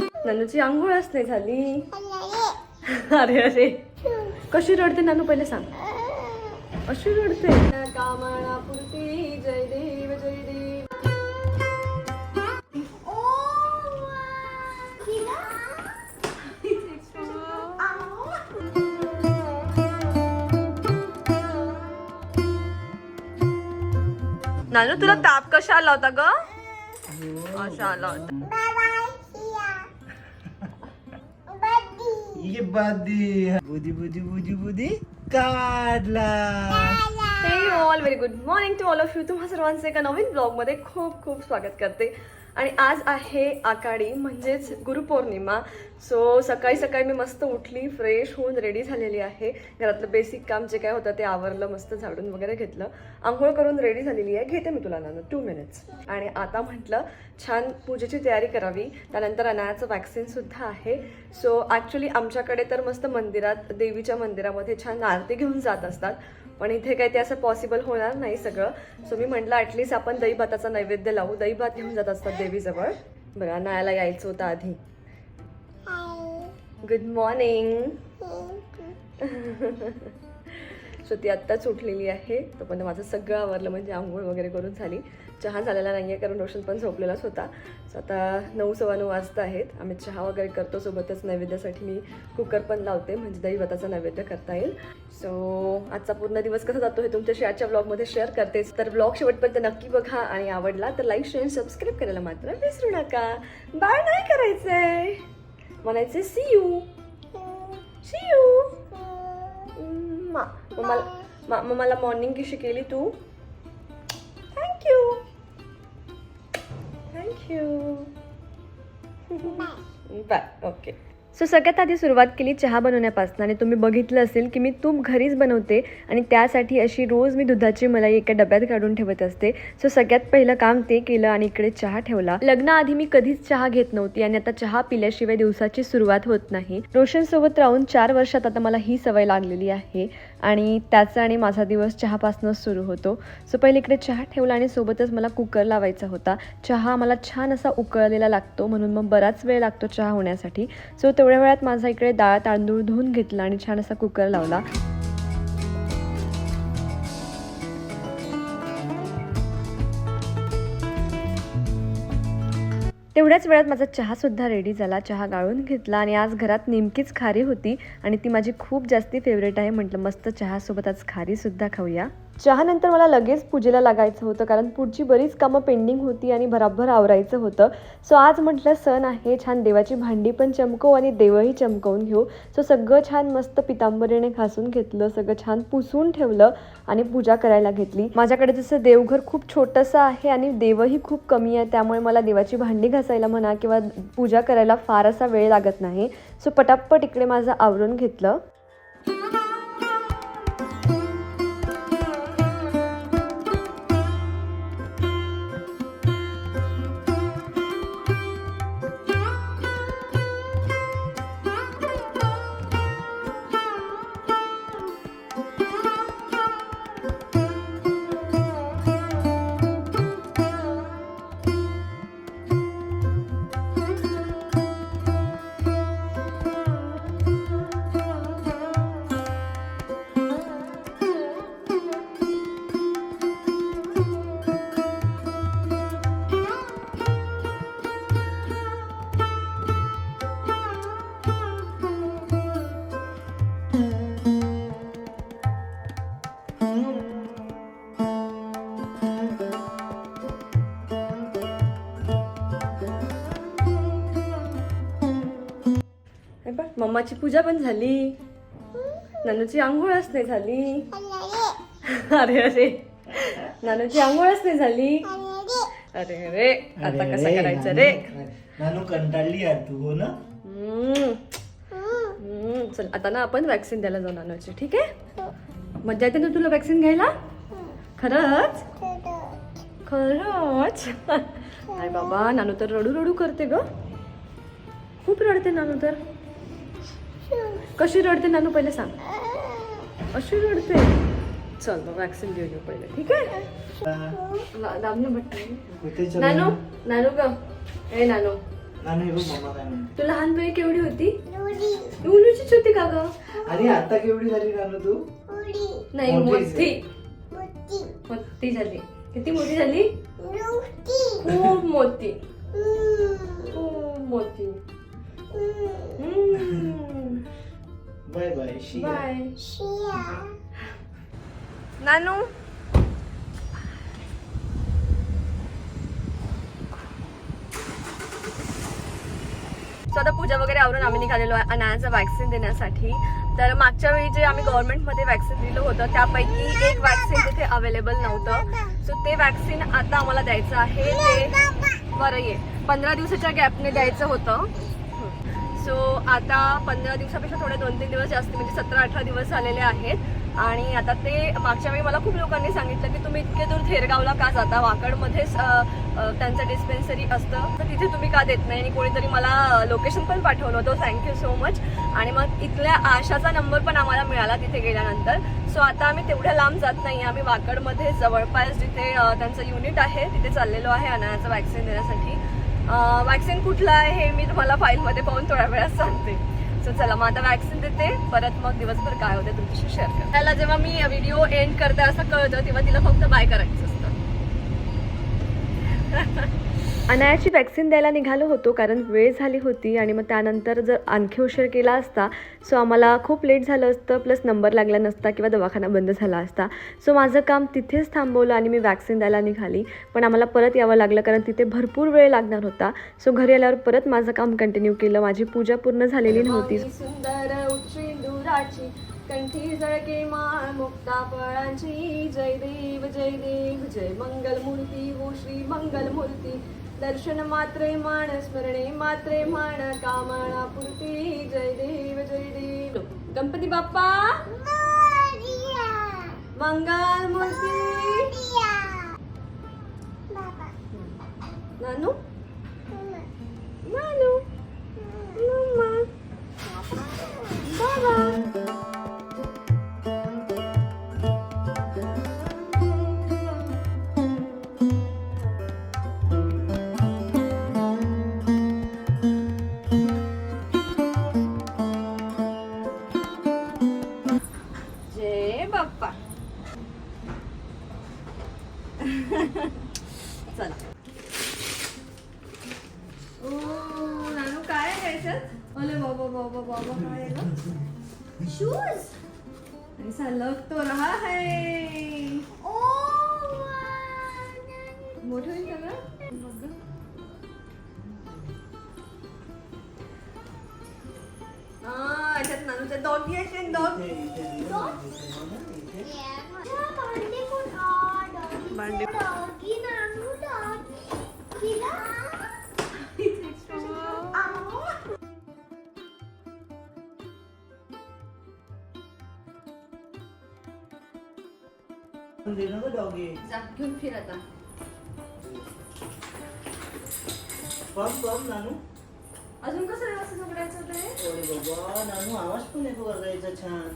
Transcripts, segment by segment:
नानूची आंघोळच नाही झाली. अरे अरे. कशी रडते नानू पहिले सांग. अशी रडते? जय देव जय देव. नानू तुला ताप कशा आला होता ग? अशा आला होता. ये बादी। बुदी बुदी बुदी बुदी काढला all very good morning to all of you तुम्हा सर्वांचे एका नवीन ब्लॉगमध्ये खूप खूप स्वागत करते. आणि आज आहे आकाडी म्हणजेच गुरुपौर्णिमा. सो सकाळी सकाळी मी मस्त उठली फ्रेश होऊन रेडी झालेली आहे. घरातलं बेसिक काम जे काय होतं ते आवरलं मस्त झाडून वगैरे घेतलं. आंघोळ करून रेडी झालेली आहे. घेते मी तुला नानं टू मिनिट्स आणि आता म्हटलं छान पूजेची तयारी करावी. त्यानंतर अनायाचं वॅक्सिनसुद्धा आहे. सो ॲक्च्युली आमच्याकडे तर मस्त मंदिरात देवीच्या मंदिरामध्ये छान आरती घेऊन जात असतात. पण इथे काही ते असं पॉसिबल होणार नाही सगळं. सो मी म्हटलं ॲटलिस्ट आपण दही भाताचा नैवेद्य लावू. दही भात घेऊन जात असतात देवीजवळ. बघा नायाला यायचं होतं आधी. गुड मॉर्निंग सो ती आत्ताच उठलेली आहे. तोपर्यंत माझं सगळं आवरलं म्हणजे आंघोळ वगैरे करून झाली. चहा झालेला नाही आहे कारण रोशन पण झोपलेलाच होता. सो आता नऊ सव्वा नऊ वाजता आहेत. आम्ही चहा वगैरे करतो सोबतच नैवेद्यासाठी मी कुकर पण लावते म्हणजे दही नैवेद्य करता येईल. सो आजचा पूर्ण दिवस कसा जातो हे तुमच्याशी आजच्या ब्लॉगमध्ये शेअर करतेच तर ब्लॉग शेवटपर्यंत नक्की बघा आणि आवडला तर लाईक शेअर सबस्क्राईब करायला मात्र विसरू नका. बाय नाही करायचंय. म्हणायचे सी यू सी यू मा मग मला मग मला मॉर्निंग कशी केली तू. Thank you thank you bye okay so सगळ्यात आधी सुरुवात केली चहा बनवण्यापासून. आणि तुम्ही बघितलं असेल की मी तूप घरीच बनवते आणि त्यासाठी अशी रोज मी दुधाची मलाई एका डब्यात काढून ठेवत असते. सो सगळ्यात पहिलं काम ते केलं आणि इकडे चहा ठेवला. लग्नाआधी मी कधीच चहा घेत नव्हती आणि आता चहा पिल्याशिवाय दिवसाची सुरुवात होत नाही. रोशनसोबत राहून चार वर्षात आता मला ही सवय लागलेली आहे आणि त्याचा आणि माझा दिवस चहापासूनच सुरू होतो. सो पहिले इकडे चहा ठेवला आणि सोबतच मला कुकर लावायचा होता. चहा मला छान असा उकळलेला लागतो म्हणून मग बराच वेळ लागतो चहा होण्यासाठी. सो तेवढ्या वेळात माझा इकडे डाळ तांदूळ धुवून घेतला आणि छान असा कुकर लावला. तेवढ्याच वेळात माझा चहासुद्धा रेडी झाला. चहा गाळून घेतला आणि आज घरात नेमकीच खारी होती आणि ती माझी खूप जास्ती फेवरेट आहे. म्हटलं मस्त चहासोबत आज खारीसुद्धा खाऊया. चहानंतर मला लगेच पूजेला लागायचं होतं कारण पुढची बरीच कामं पेंडिंग होती आणि भराभर आवरायचं होतं. सो आज म्हटलं सण आहे छान देवाची भांडी पण चमकवू आणि देवही चमकवून घेऊ. सो सगळं छान मस्त पितांबरीने घासून घेतलं सगळं छान पुसून ठेवलं आणि पूजा करायला घेतली. माझ्याकडे जसं देवघर खूप छोटंसं आहे आणि देवही खूप कमी आहे त्यामुळे मला देवाची भांडी घासायला म्हणा किंवा पूजा करायला फार असा वेळ लागत नाही. सो पटापट इकडे माझं आवरून घेतलं. बघ मम्माची पूजा पण झाली. नानूची आंघोळच नाही झाली. अरे अरे. नानूची आंघोळच नाही झाली. अरे अरे. आता कसं करायचं रे? नानू कंटाळली यार तू हो ना. चल आता ना आपण वॅक्सिन द्यायला जाऊ नानूची ठीक आहे? मजा येते ना तुला वॅक्सिन घ्यायला? खरंच? खरंच? नाही बाबा नानू तर रडू रडू करते ग. खूप रडते नानू तर. कशी रडते नानू पहिले सांग. अशी रडते. चल मग वॅक्सिन घेऊन येऊ पहिले ठीक आहे? बटन. नानू नानू ग. ए नानू. तू लहानपणी केवढी होती? उलूचीच होती का ग? अरे आता केवढी झाली नानू तू? नाही मोठी मोठी. मोठी. झाली. किती मोठी झाली? खूप मोठी. खूप मोठी. Bye bye she bye. Nanu? So आता पूजा वगैरे आवरून आम्ही निघालेलो आहे अनायाचं वॅक्सिन देण्यासाठी. तर मागच्या वेळी जे आम्ही गव्हर्नमेंटमध्ये वॅक्सिन दिलं होतं त्यापैकी एक वॅक्सिन तिथे अवेलेबल नव्हतं. सो ते वॅक्सिन आता आम्हाला द्यायचं आहे. ते बरं ये. पंधरा दिवसाच्या गॅपने द्यायचं होतं. सो आता पंधरा दिवसापेक्षा थोडे दोन तीन दिवस जास्त म्हणजे सतरा अठरा दिवस झालेले आहेत. आणि आता ते मागच्या वेळी मला खूप लोकांनी सांगितलं की तुम्ही इतके दूर थेरगावला का जाता? वाकडमध्येच त्यांचं डिस्पेन्सरी असतं. तर तिथे तुम्ही का देत नाही? आणि कोणीतरी मला लोकेशन पण पाठवलं होतं. थँक्यू सो मच आणि मग इथल्या आशाचा नंबर पण आम्हाला मिळाला तिथे गेल्यानंतर. सो आता आम्ही तेवढ्या लांब जात नाही. आम्ही वाकडमध्ये जवळपास जिथे त्यांचं युनिट आहे तिथे चाललेलो आहे अनायाचं वॅक्सिन देण्यासाठी. वॅक्सिन कुठलं आहे हे मी तुम्हाला फाईलमध्ये पाहून थोड्या वेळात सांगते. सो चला मग आता वॅक्सिन देते. परत मग दिवसभर काय होते तुमच्याशी शेअर करते. त्याला जेव्हा मी व्हिडिओ एंड करते असं कळतं तेव्हा तिला फक्त बाय करायचं असतं. अनायाची वॅक्सिन द्यायला निघालो होतो कारण वेळ झाली होती आणि मग त्यानंतर जर आणखी उशीर केला असता सो आम्हाला खूप लेट झालं असतं प्लस नंबर लागला नसता किंवा दवाखाना बंद झाला असता. सो माझं काम तिथेच थांबवलं आणि मी वॅक्सिन द्यायला निघाली. पण आम्हाला परत यावं लागलं कारण तिथे भरपूर वेळ लागणार होता. सो घरी आल्यावर परत माझं काम कंटिन्यू केलं. माझी पूजा पूर्ण झालेली नव्हती. सुंदर उच्ची दुराची कंठी जळके माळ मुक्ता फळांची. जय देव जय देव जय मंगल मूर्ती हो श्री मंगल मूर्ती दर्शन मात्रे मान स्मरणे मात्रे मान कामना पूर्ती जय देव जय देव गणपती बाप्पा मंगल मूर्ती नानू नानू मम्मा मोठं होईल गं. आ, याच्यात नानूच्या डॉगी असेल डॉग भांडे घेऊन फिर आता. पम पम नानू. अजून कसं व्यवस्थित उघडायचं ते अरे बाबा नानू आवाज पण येतो वर्गायचा छान.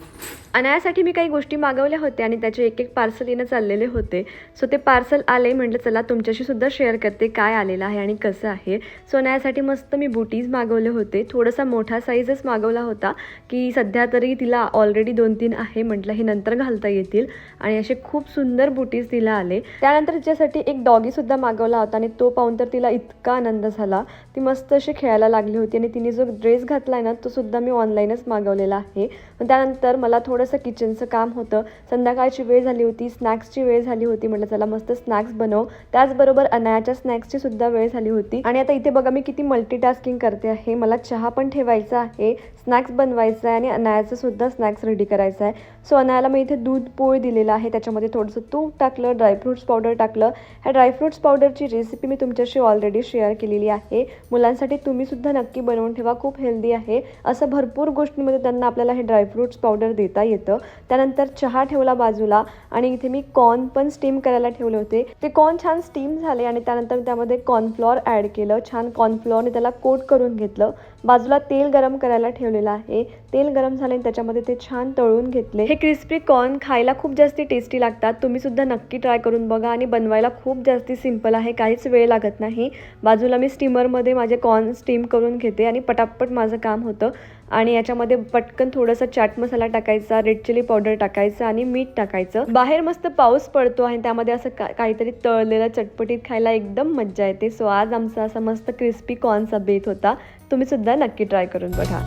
अनायासाठी मी काही गोष्टी मागवल्या होत्या आणि त्याचे एक एक पार्सल येणं चाललेले होते. सो ते पार्सल आले म्हटलं चला तुमच्याशीसुद्धा शेअर करते काय आलेलं आहे आणि कसं आहे. सो अनायासाठी मस्त मी बुटीज मागवले होते. थोडासा मोठा साईजच मागवला होता की सध्या तरी तिला ऑलरेडी दोन तीन आहे म्हटलं हे नंतर घालता येतील. आणि असे खूप सुंदर बुटीज तिला आले. त्यानंतर तिच्यासाठी एक डॉगीसुद्धा मागवला होता आणि तो पाहून तर तिला इतका आनंद झाला. ती मस्त अशी खेळायला लागली होती आणि तिने जो ड्रेस घातला आहे ना तो सुद्धा मी ऑनलाईनच मागवलेला आहे. पण त्यानंतर मला थोडं थोडंसं किचनचं काम होतं. संध्याकाळची वेळ झाली होती स्नॅक्सची वेळ झाली होती म्हटलं चला मस्त स्नॅक्स बनव. त्याचबरोबर अनायाच्या स्नॅक्सची सुद्धा वेळ झाली होती. आणि आता इथे बघा मी किती मल्टीटास्किंग करते आहे. मला चहा पण ठेवायचा आहे स्नॅक्स बनवायचं आहे आणि अनायाचं सुद्धा स्नॅक्स रेडी करायचं आहे. सो अनायाला मी इथे दूध पोळी दिलेलं आहे. त्याच्यामध्ये थोडंसं तूप टाकलं ड्रायफ्रुट्स पावडर टाकलं. ह्या ड्रायफ्रुट्स पावडरची रेसिपी मी तुमच्याशी ऑलरेडी शेअर केलेली आहे. मुलांसाठी तुम्हीसुद्धा नक्की बनवून ठेवा. खूप हेल्दी आहे. असं भरपूर गोष्टींमध्ये त्यांना आपल्याला हे ड्रायफ्रुट्स पावडर देता येतं. त्यानंतर चहा ठेवला बाजूला आणि इथे मी कॉर्न पण स्टीम करायला ठेवले होते. ते कॉर्न छान स्टीम झाले आणि त्यानंतर त्यामध्ये कॉर्नफ्लॉर ॲड केलं. छान कॉर्नफ्लॉरने त्याला कोट करून घेतलं. बाजूला तेल गरम करायला ठेवलेलं आहे. तेल गरम झाले आणि त्याच्यामध्ये ते छान तळून घेतले. हे क्रिस्पी कॉर्न खायला खूप जास्ती टेस्टी लागतात. तुम्ही सुद्धा नक्की ट्राय करून बघा आणि बनवायला खूप जास्ती सिंपल आहे. काहीच वेळ लागत नाही. बाजूला मी स्टीमरमध्ये माझे कॉर्न स्टीम करून घेते आणि पटापट माझं काम होतं. आणि याच्यामध्ये पटकन थोडंसं चाट मसाला टाकायचा रेड चिली पावडर टाकायचं आणि मीठ टाकायचं. बाहेर मस्त पाऊस पडतो आणि त्यामध्ये असं का काहीतरी तळलेलं चटपटीत खायला एकदम मज्जा येते. सो आज आमचा असा मस्त क्रिस्पी कॉर्नचा बेत होता. तुम्ही सुद्धा नक्की ट्राय करून बघा.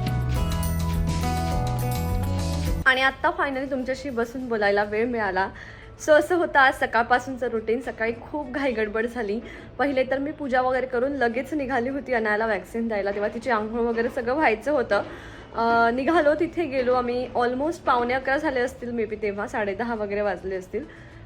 आणि आत्ता फायनली तुमच्याशी बसून बोलायला वेळ मिळाला. सो असं होतं आज सकाळपासूनचं रुटीन सकाळी खूप घाई गडबड झाली. पहिले तर मी पूजा वगैरे करून लगेच निघाली होती अनायला वॅक्सिन द्यायला. तेव्हा तिची आंघोळ वगैरे सगळं व्हायचं होतं. निघालो तिथे गेलो. आम्ही ऑलमोस्ट पावणे अकरा झाले असतील मे बी तेव्हा साडेदहा वगैरे वाजले असतील.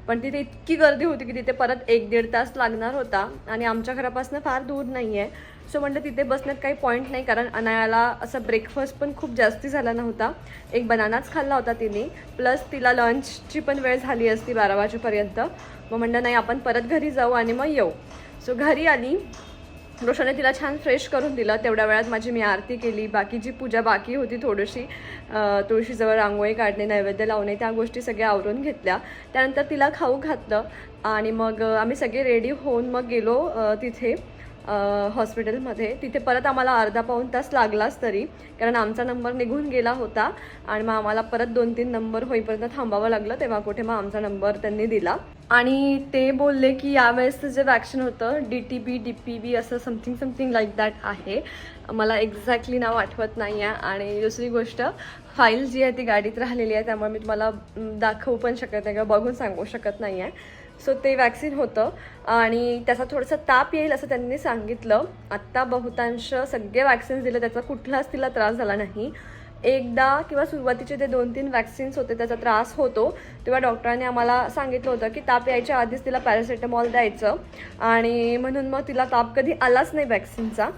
पण तिथे इतकी गर्दी होती की तिथे परत एक दीड तास लागणार होता. आणि आमच्या घरापासून फार दूर नाही आहे सो म्हटलं तिथे बसण्यात काही पॉईंट नाही कारण अनायाला असं ब्रेकफास्ट पण खूप जास्ती झाला नव्हता. एक बनानाच खाल्ला होता तिने. प्लस तिला लंचची पण वेळ झाली असती बारा वाजेपर्यंत. मग म्हणलं नाही आपण परत घरी जाऊ आणि मग येऊ. सो घरी आली. रोशने तिला छान फ्रेश करून दिलं. तेवढ्या वेळात माझी मी आरती केली. बाकीची पूजा बाकी होती थोडीशी तुळशीजवळ रांगोळी काढणे नैवेद्य लावणे त्या गोष्टी सगळ्या आवरून घेतल्या. त्यानंतर तिला खाऊ घातलं आणि मग आम्ही सगळे रेडी होऊन मग गेलो तिथे. हॉस्पिटलमध्ये. तिथे परत आम्हाला अर्धा पाऊण तास लागलाच तरी कारण आमचा नंबर निघून गेला होता आणि मग आम्हाला परत दोन तीन नंबर होईपर्यंत थांबावं लागलं तेव्हा कुठे मग आमचा नंबर त्यांनी दिला. आणि ते बोलले की यावेळेसचं जे वॅक्सिन होतं D T B D P B असं समथिंग समथिंग लाईक दॅट आहे. मला एक्झॅक्टली नाव आठवत नाही आहे आणि दुसरी गोष्ट फाईल जी आहे ती गाडीत राहिलेली आहे त्यामुळे मी तुम्हाला दाखवू पण शकत नाही किंवा बघून सांगू शकत नाही आहे सो ते वॅक्सिन होतं. आणि त्याचा थोडासा ताप येईल असं त्यांनी सांगितलं. आत्ता बहुतांश सगळे वॅक्सिन्स दिले. त्याचा कुठलाच तिला त्रास झाला नाही. एकदा किंवा सुरुवातीचे ते दोन तीन वॅक्सिन्स होते त्याचा त्रास होतो. तेव्हा डॉक्टरांनी आम्हाला सांगितलं होतं की ताप यायच्या आधीच तिला पॅरासिटामॉल द्यायचं. आणि म्हणून मग तिला ताप कधी आलाच नाही वॅक्सिनचा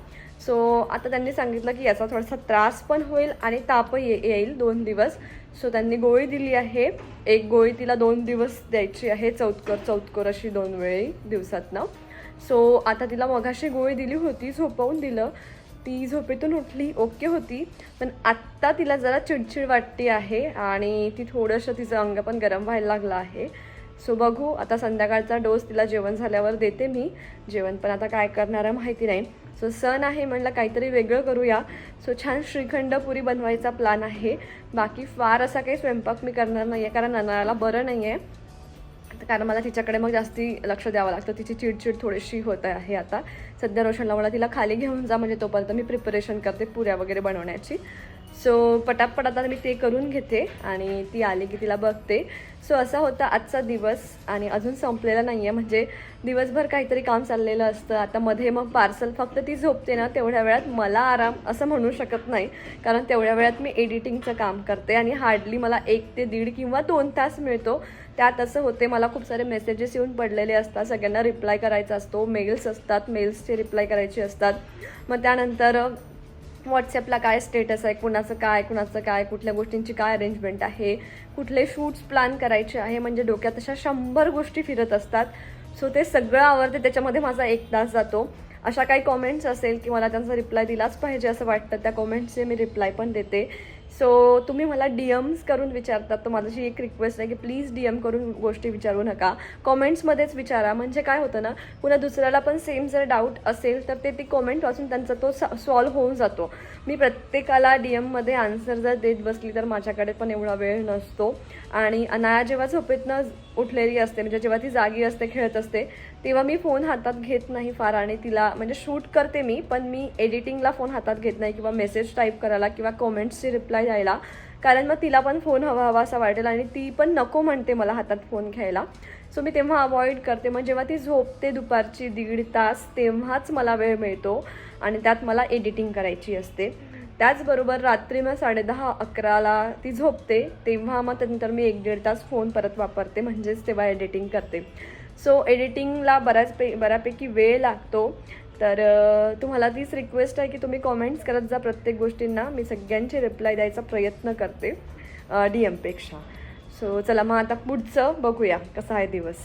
सो आता त्यांनी सांगितलं की याचा थोडासा त्रास पण होईल आणि ताप ये येईल दोन दिवस. सो त्यांनी गोळी दिली आहे. एक गोळी तिला दोन दिवस द्यायची आहे. चौतकर चौतकर अशी दोन वेळी दिवसातनं. सो आता तिला मघाशी गोळी दिली होती झोपवून दिलं. ती झोपेतून उठली ओके होती. पण आत्ता तिला जरा चिडचिड वाटते आहे आणि ती थोडंसं तिचं अंग पण गरम व्हायला लागलं आहे. सो बघू. आता संध्याकाळचा डोस तिला जेवण झाल्यावर देते मी. जेवण पण आता काय करणार आहे माहिती नाही. सो सण आहे म्हणलं काहीतरी वेगळं करूया. सो छान श्रीखंड पुरी बनवायचा प्लॅन आहे. बाकी फार असा काही स्वयंपाक मी करणार नाही आहे कारण अनाळाला बरं नाही आहे कारण मला तिच्याकडे मग जास्ती लक्ष द्यावं लागतं. तिची चिडचिड थोडीशी होत आहे आता. सध्या रोशनला मला तिला खाली घेऊन जा म्हणजे तोपर्यंत मी प्रिपरेशन करते पुऱ्या वगैरे बनवण्याची. सो पटापट आता मी ते करून घेते आणि ती आली की तिला बघते. सो असा होता आजचा दिवस आणि अजून संपलेला नाही आहे म्हणजे दिवसभर काहीतरी काम चाललेलं असतं. आता मध्ये मग पार्सल फक्त ती झोपते ना तेवढ्या वेळात मला आराम असं म्हणू शकत नाही. कारण तेवढ्या वेळात मी एडिटिंगचं काम करते आणि हार्डली मला एक ते दीड किंवा दोन तास मिळतो. त्यात असं होते मला खूप सारे मेसेजेस येऊन पडलेले असतात. सगळ्यांना रिप्लाय करायचा असतो. मेल्स असतात. मेल्सचे रिप्लाय करायचे असतात. मग त्यानंतर व्हॉट्सअपला काय स्टेटस आहे कुणाचं काय कुणाचं काय कुठल्या गोष्टींची काय अरेंजमेंट आहे कुठले शूट्स प्लॅन करायचे आहे म्हणजे डोक्यात अशा शंभर गोष्टी फिरत असतात. सो ते सगळं आवडते त्याच्यामध्ये माझा एक तास जातो. अशा काही कॉमेंट्स असेल की मला त्यांचा रिप्लाय दिलाच पाहिजे असं वाटतं त्या कॉमेंट्सचे मी रिप्लाय पण देते. सो तुम्ही मला डी एम्स करून विचारतात तर माझी एक रिक्वेस्ट आहे की प्लीज डी एम करून गोष्टी विचारू नका. कॉमेंट्समध्येच विचारा. म्हणजे काय होतं ना पुन्हा दुसऱ्याला पण सेम जर डाऊट असेल तर ते ती कॉमेंट वाचून त्यांचा तो सॉल्व्ह होऊन जातो. मी प्रत्येकाला डी एममध्ये आन्सर जर देत बसली तर माझ्याकडे पण एवढा वेळ नसतो. आणि अनाया जेव्हा झोपेतनं उठलेली असते म्हणजे जेव्हा ती जागी असते खेळत असते तेव्हा मी फोन हातात घेत नाही फार आणि तिला म्हणजे शूट करते मी पण मी एडिटिंगला फोन हातात घेत नाही किंवा मेसेज टाईप करायला किंवा कॉमेंट्सची रिप्लाय द्यायला. कारण मग तिला पण फोन हवा हवा असा वाटेल आणि ती पण नको म्हणते मला हातात फोन घ्यायला. सो मी तेव्हा अवॉइड करते. मग जेव्हा ती झोपते दुपारची दीड तास तेव्हाच मला वेळ मिळतो आणि त्यात मला एडिटिंग करायची असते. त्याचबरोबर रात्री मग साडेदहा अकराला ती झोपते. तेव्हा मग त्यानंतर मी एक दीड तास फोन परत वापरते. म्हणजेच तेव्हा एडिटिंग करते. सो एडिटिंगला बऱ्याच पे बऱ्यापैकी वेळ लागतो. तर तुम्हाला तीच रिक्वेस्ट आहे की तुम्ही कॉमेंट्स करत जा प्रत्येक गोष्टींना. मी सगळ्यांचे रिप्लाय द्यायचा प्रयत्न करते डी एमपेक्षा सो चला मग आता पुढचं बघूया कसा आहे दिवस.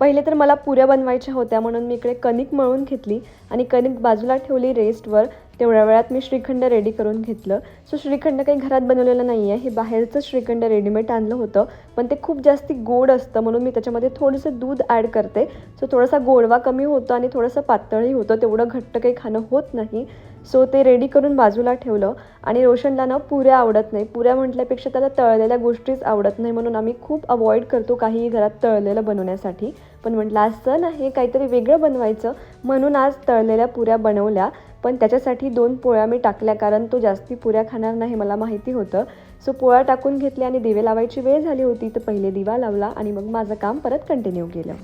पहिले तर मला पुऱ्या बनवायच्या होत्या म्हणून मी इकडे कणिक मळून घेतली आणि कणिक बाजूला ठेवली रेस्टवर तेवढ्या वेळात मी श्रीखंड रेडी करून घेतलं. सो श्रीखंड काही घरात बनवलेलं नाही आहे हे बाहेरचं श्रीखंड रेडीमेड आणलं होतं. पण ते खूप जास्ती गोड असतं म्हणून मी त्याच्यामध्ये थोडंसं दूध ॲड करते. सो थोडासा गोडवा कमी होतो आणि थोडंसं पातळही होतं. तेवढं घट्ट काही खाणं होत नाही. सो ते रेडी करून बाजूला ठेवलं. आणि रोशनला ना पुऱ्या आवडत नाही. पुऱ्या म्हटल्यापेक्षा त्याला तळलेल्या गोष्टीच आवडत नाही म्हणून आम्ही खूप अवॉइड करतो काहीही घरात तळलेलं बनवण्यासाठी. पण म्हटलं आज सण आहे काहीतरी वेगळं बनवायचं. म्हणून आज तळलेल्या पुऱ्या बनवल्या. पण त्याच्यासाठी दोन पोळ्या मी टाकल्या कारण तो जास्ती पुऱ्या खाणार नाही मला माहिती होतं. सो पोळ्या टाकून घेतल्या आणि दिवे लावायची वेळ झाली होती तर पहिले दिवा लावला आणि मग माझं काम परत कंटिन्यू केलं.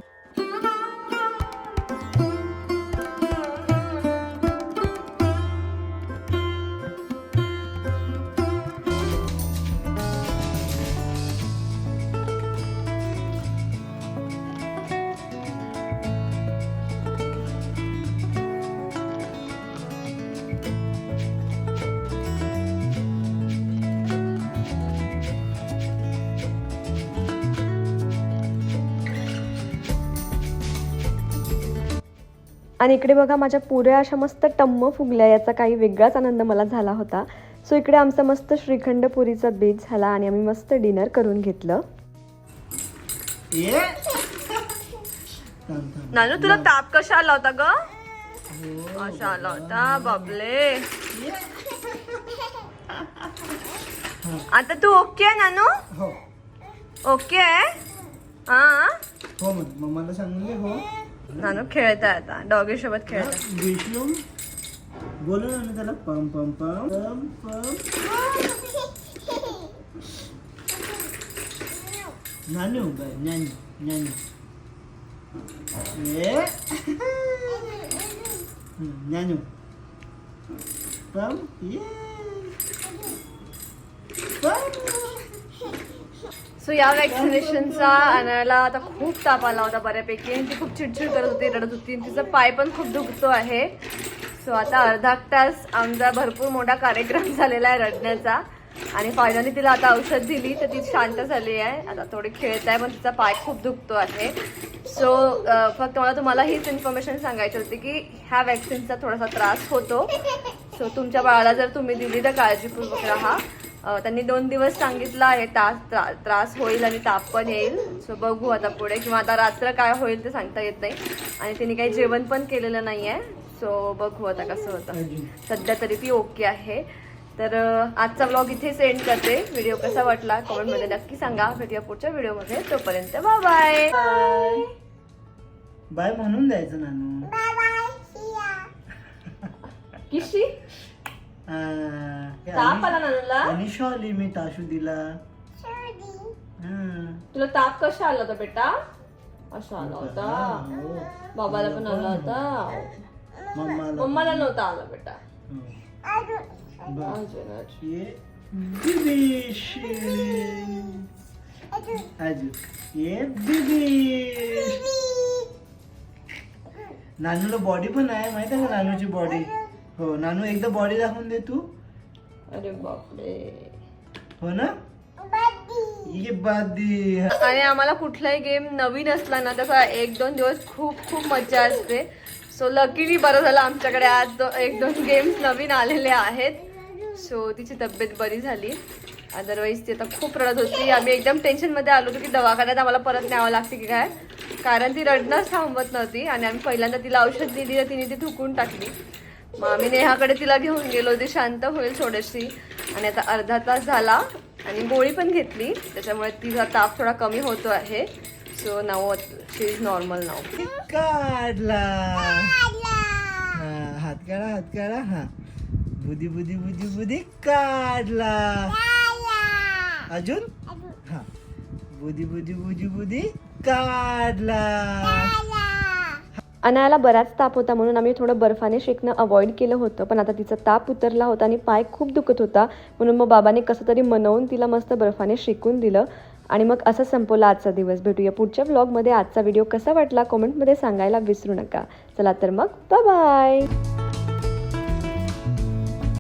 आणि इकडे बघा माझ्या पुऱ्या अशा मस्त टम्म फुगल्या याचा काही वेगळाच आनंद मला झाला होता. सो इकडे आमचा मस्त श्रीखंड पुरीचा बेत झाला आणि आम्ही मस्त डिनर करून घेतलं. नानू तुला ताप कशा आला होता ग? असा आला होता? बाबले आता तू ओके आहे नानू? हो. ओके आहे? हा? हो मग मम्माला सांगून दे हो. नानू खेळताय आता. डॉगी सोबत खेळताय. विष्णू. बोलू ना त्याला. पम पम पम. पम पम. नानू बाय नानू नानू. ये नानू. पम ये. पम. सो या वॅक्सिनेशनचा आणायला आता खूप ताप आला होता बऱ्यापैकी. आणि ती खूप चिडचिड करत होती रडत होती. आणि तिचा पाय पण खूप दुखतो आहे. सो आता अर्धा तास आमचा भरपूर मोठा कार्यक्रम झालेला आहे रडण्याचा. आणि फायनली तिला आता औषध दिली तर ती शांत झाली आहे. आता थोडी खेळत आहे पण तिचा पाय खूप दुखतो आहे. सो फक्त मला तुम्हाला हीच इन्फॉर्मेशन सांगायची होती की ह्या वॅक्सिनचा थोडासा त्रास होतो. सो तुमच्या बाळाला जर तुम्ही दिली तर काळजीपूर्वक राहा. त्यांनी दोन दिवस सांगितलं आहे तास त्रा- त्रास होईल आणि ताप पण येईल. सो बघू आता पुढे किंवा आता रात्र काय होईल ते सांगता येत नाही. आणि तिने काही जेवण पण केलेलं नाही आहे. सो बघू आता कसं होतं. सध्या तरी ती ओके आहे. तर आजचा ब्लॉग इथे सेंड करते. व्हिडिओ कसा वाटला कमेंटमध्ये नक्की सांगा. भेटूया पुढच्या व्हिडिओमध्ये तोपर्यंत बाय बाय बाय म्हणून द्यायचं नानू. बाय बाय सिया किशी? ताप आला आणि- नानूला आणि शॉली मी ताशू दिला. हा. तुला ताप कशा आला होता बेटा? असा आला होता. हो. बाबाला पण आला होता. मम्माला मम्माला नव्हता आला बेटा. हो. अजून अजून. ये. बिबिशी. ये नानूला बॉडी पण आहे माहिती आहे का नानूची बॉडी हो नानू एकदा बॉडी दाखवून दे तू. अरे बापरे. हो ना? ये बादी. आणि आम्हाला कुठलाही गेम नवीन असला ना त्याचा एक दोन दिवस खूप खूप मजा असते. सो लकीली बरं झालं आमच्याकडे आज दो, एक दोन गेम्स नवीन आलेले आहेत. सो तिची तब्येत बरी झाली. अदरवाईज ती आता खूप रडत होती. आम्ही एकदम टेन्शनमध्ये आलो होतो की दवाखान्यात आम्हाला परत न्यावं लागते की काय? कारण ती रडणंच थांबत नव्हती आणि आम्ही पहिल्यांदा तिला औषध दिली तर तिने ती थुकून टाकली. मग आम्ही नेहाकडे तिला घेऊन गेलो ती शांत होईल थोडीशी. आणि आता अर्धा तास झाला आणि गोळी पण घेतली. त्याच्यामुळे तिचा ताप थोडा कमी होतो आहे. सो नाव शी इज नॉर्मल नाव काढला. हा, हात काढा हात काढा. हा. बुदी बुदी बुदी बुदी काढला. अजून. हा. बुदी बुदी बुदी बुदी काढला. अनायाला बराच ताप होता म्हणून आम्ही थोडं बर्फाने शेकणं अवॉइड केलं होतं. पण आता तिचा ताप उतरला होता आणि पाय खूप दुखत होता. म्हणून मग बाबाने कसं तरी मनवून तिला मस्त बर्फाने शेकून दिलं. आणि मग असं संपवला आजचा दिवस. भेटूया पुढच्या व्लॉगमध्ये आजचा व्हिडिओ कसा वाटला? कॉमेंटमध्ये सांगायला विसरू नका. चला तर मग बाय